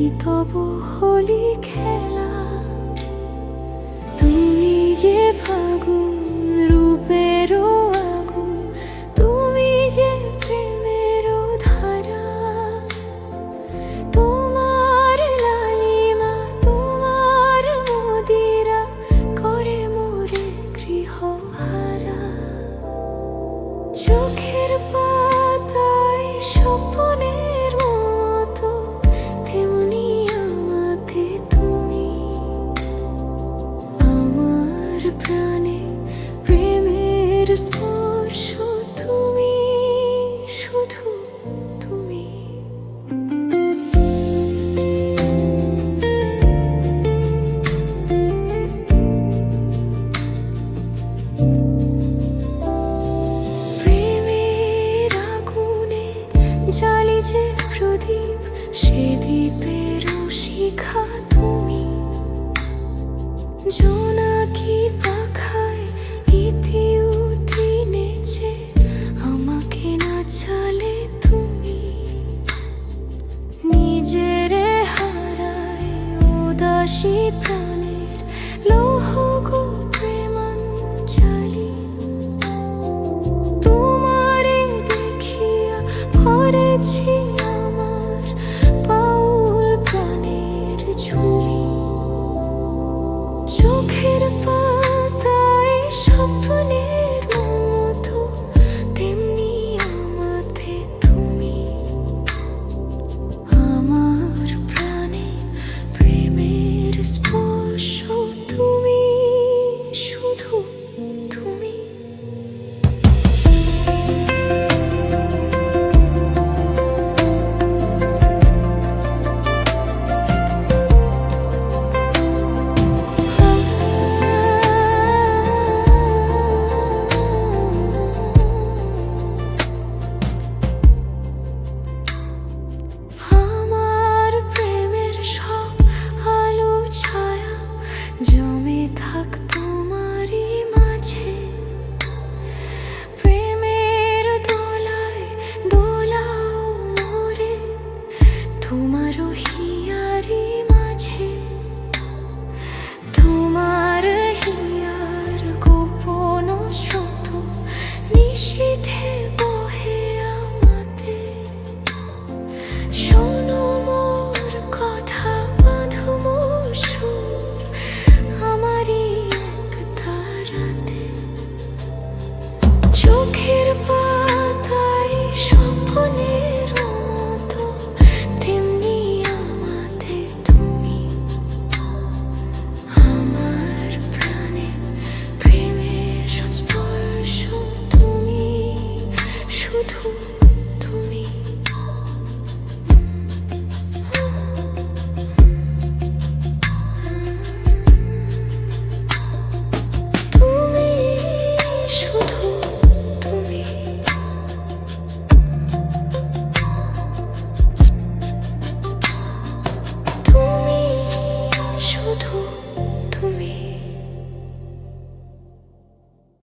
কি তবু হোলি খেলা। তুমি যে ফাগুন রূপেরও যে প্রদীপ, সে দ্বীপের শিখা তুমি। জোনাকি পাখায় ইতি উতি নেচে, আমাকে না চালে তুমি। নিজেরে হারায় উদাসী প্রাণের লৌহ গো প্রেমাঞ্জলি। তোমারে দেখিয়া ভরেছি